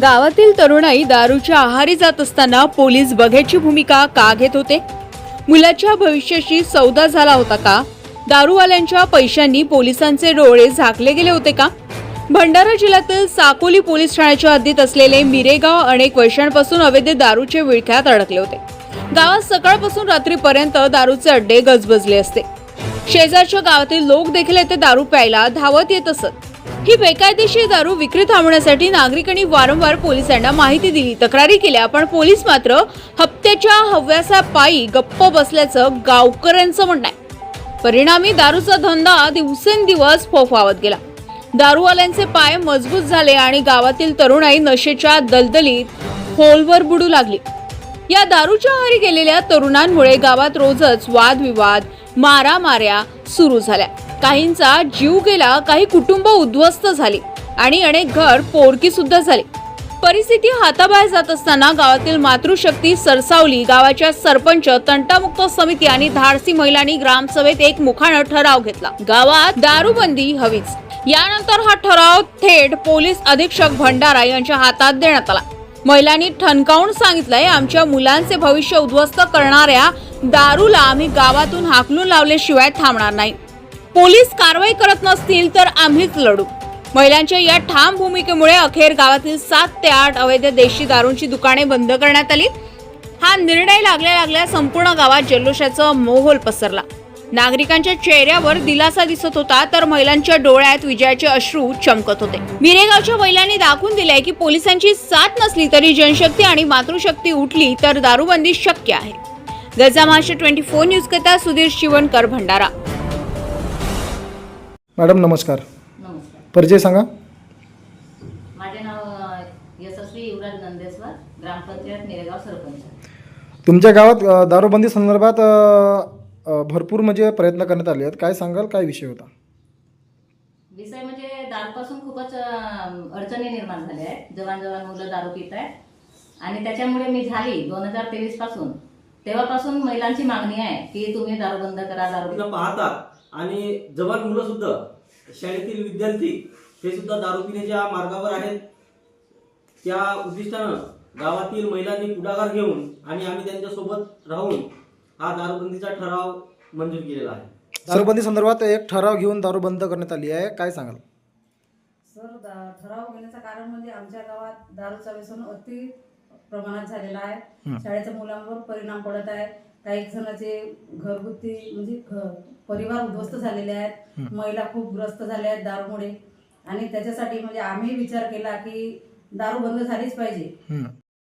गावातील तरुणाई दारूच्या आहारी जात असताना पोलीस बघ्याची भूमिका का घेत होते? मुलाच्या भविष्याशी सौदा झाला होता का? दारूवाल्यांच्या पैशांनी पोलिसांचे डोळे झाकले गेले होते का? भंडारा जिल्ह्यातील साकोली पोलीस ठाण्याच्या हद्दीत असलेले मिरेगाव अनेक वर्षांपासून अवैध दारूचे विळख्यात अडकले होते. गावात सकाळपासून रात्रीपर्यंत दारूचे अड्डे गजबजले असते. शेजारच्या गावातील लोक देखील येथे दारू प्यायला धावत येत असत. ही बेकायदेशीर दारू विक्री थांबवण्यासाठी नागरिकांनी वारंवार पोलिसांना माहिती दिली तक्रारी केल्या. पण पोलीस मात्र हप्त्याच्या हव्यासा पायी गप्प बसल्याचं गावकऱ्यांचं म्हणणं आहे. परिणामी दारूचा धंदा दिवसेंदिवस फोफावत गेला. दारूवाल्यांचे पाय मजबूत झाले आणि गावातील तरुणाई नशेच्या दलदलीत खोलवर बुडू लागली. या दारूच्या आहारी गेलेल्या तरुणांमुळे गावात रोजच वादविवाद मारामाऱ्या सुरू झाल्या. काहींचा जीव गेला काही कुटुंब उद्ध्वस्त झाली आणि अनेक घर पोरकी सुद्धा झाली. परिस्थिती हाताबाहेर जात असताना गावातील मातृशक्ती सरसावली गावाच्या सरपंच तंटामुक्त समिती आणि धाडसी महिलांनी ग्रामसभेत एक मुखानं ठराव घेतला. गावात दारूबंदी हवीच. यानंतर हा ठराव थेट पोलीस अधीक्षक भंडारा यांच्या हातात देण्यात आला. महिलांनी ठणकावून सांगितलंय आमच्या मुलांचे भविष्य उद्ध्वस्त करणाऱ्या दारूला आम्ही गावातून हाकलून लावल्याशिवाय थांबणार नाही. पोलीस कारवाई करत नसतील तर आम्हीच लढू. महिलांच्या या ठाम भूमिकेमुळे अखेर गावातील सात ते आठ अवैध देशी दारूंची दुकाने बंद करण्यात आली. हा निर्णय लागल्या लागल्या संपूर्ण गावात जल्लोषाचा मोहोल पसरला. नागरिकांच्या चेहऱ्यावर दिलासा दिसत होता तर महिलांच्या डोळ्यात विजयाचे अश्रू चमकत होते. मिरेगावच्या महिलांनी दाखवून दिले की पोलिसांची साथ नसली तरी जनशक्ती आणि मातृशक्ती उठली तर दारूबंदी शक्य आहे. गजा महाराष्ट्र ट्वेंटी फोर न्यूज कथा सुधीर शिवणकर भंडारा. मॅडम नमस्कार. नमस्कार. परिचय सांगा. माझे नाव यशस्वी युवराज नंदेश्वर ग्रामपंचायत निरेगाव सरपंच. तुमच्या गावात अ, दारूबंदी संदर्भात अ, अ, भरपूर म्हणजे प्रयत्न करण्यात आले आहेत. काय सांगाल? काय विषय होता? विषय म्हणजे दारूपासून खूपच अ, अडचणी निर्माण झाल्या आहेत. जवान जवान मुलं दारू पित आहेत. आणि त्याच्यामुळे मी झाली दोन हजार तेवीसपासून. तेव्हापासून महिलांची मागणी आहे की तुम्ही दारू बंद करा दारू तिला पाहतात आणि जवान मुलं सुद्धा शाळेतील विद्यार्थी हे सुद्धा दारू पिण्याच्या मार्गावर आहेत. त्या उद्दिष्टानं गावातील महिलांनी पुढाकार घेऊन आणि आम्ही त्यांच्यासोबत राहून हा दारूबंदीचा ठराव मंजूर केलेला आहे. दारूबंदी संदर्भात एक ठराव घेऊन दारू बंद करण्यात आली आहे. काय सांगाल? सर दा- ठराव घेण्याचं कारण म्हणजे आमच्या गावात दारूचा व्यसन अति प्रमाणात झालेला आहे. शाळेच्या मुलांवर परिणाम पडत आहे. काही जणांचे घरगुती म्हणजे परिवार उद्ध्वस्त झालेले आहेत. महिला खूप ग्रस्त झाल्या आहेत दारूमुळे. आणि त्याच्यासाठी म्हणजे आम्ही विचार केला की दारू बंद झालीच पाहिजे.